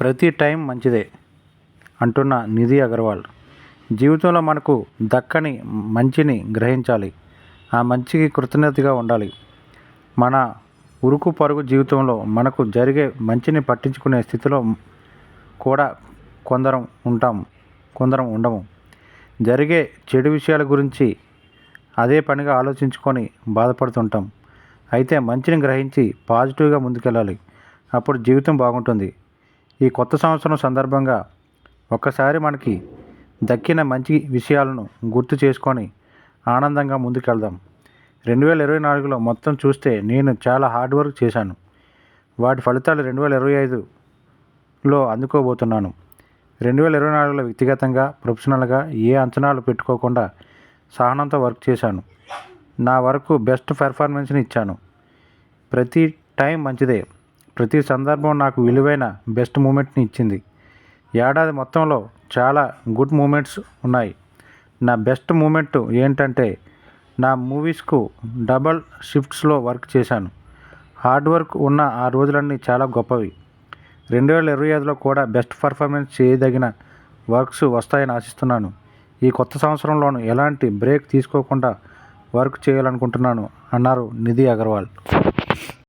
ప్రతి టైం మంచిదే అంటున్న నిధి అగర్వాల్. జీవితంలో మనకు దక్కని మంచిని గ్రహించాలి. ఆ మంచికి కృతజ్ఞతగా ఉండాలి. మన ఉరుకు పరుగు జీవితంలో మనకు జరిగే మంచిని పట్టించుకునే స్థితిలో కూడా కొందరం ఉంటాం కొందరం ఉండము. జరిగే చెడు విషయాల గురించి అదే పనిగా ఆలోచించుకొని బాధపడుతుంటాం. అయితే మంచిని గ్రహించి పాజిటివ్గా ముందుకెళ్ళాలి. అప్పుడు జీవితం బాగుంటుంది. ఈ కొత్త సంవత్సరం సందర్భంగా ఒక్కసారి మనకి దక్కిన మంచి విషయాలను గుర్తు చేసుకొని ఆనందంగా ముందుకెళ్దాం. రెండు వేల ఇరవై నాలుగులో మొత్తం చూస్తే నేను చాలా హార్డ్ వర్క్ చేశాను. వాటి ఫలితాలు రెండు వేల ఇరవై ఐదులో అందుకోబోతున్నాను. రెండు వేల ఇరవై నాలుగులో వ్యక్తిగతంగా ప్రొఫెషనల్గా ఏ అంచనాలు పెట్టుకోకుండా సహనంతో వర్క్ చేశాను. నా వరకు బెస్ట్ పెర్ఫార్మెన్స్ని ఇచ్చాను. ప్రతి టైం మంచిదే. ప్రతి సందర్భం నాకు విలువైన బెస్ట్ మూమెంట్ని ఇచ్చింది. ఏడాది మొత్తంలో చాలా గుడ్ మూమెంట్స్ ఉన్నాయి. నా బెస్ట్ మూమెంట్ ఏంటంటే నా మూవీస్కు డబల్ షిఫ్ట్స్లో వర్క్ చేశాను. హార్డ్ వర్క్ ఉన్న ఆ రోజులన్నీ చాలా గొప్పవి. రెండు వేల ఇరవై ఐదులో కూడా బెస్ట్ పర్ఫార్మెన్స్ చేయదగిన వర్క్స్ వస్తాయని ఆశిస్తున్నాను. ఈ కొత్త సంవత్సరంలోనూ ఎలాంటి బ్రేక్ తీసుకోకుండా వర్క్ చేయాలనుకుంటున్నాను అన్నారు నిధి అగర్వాల్.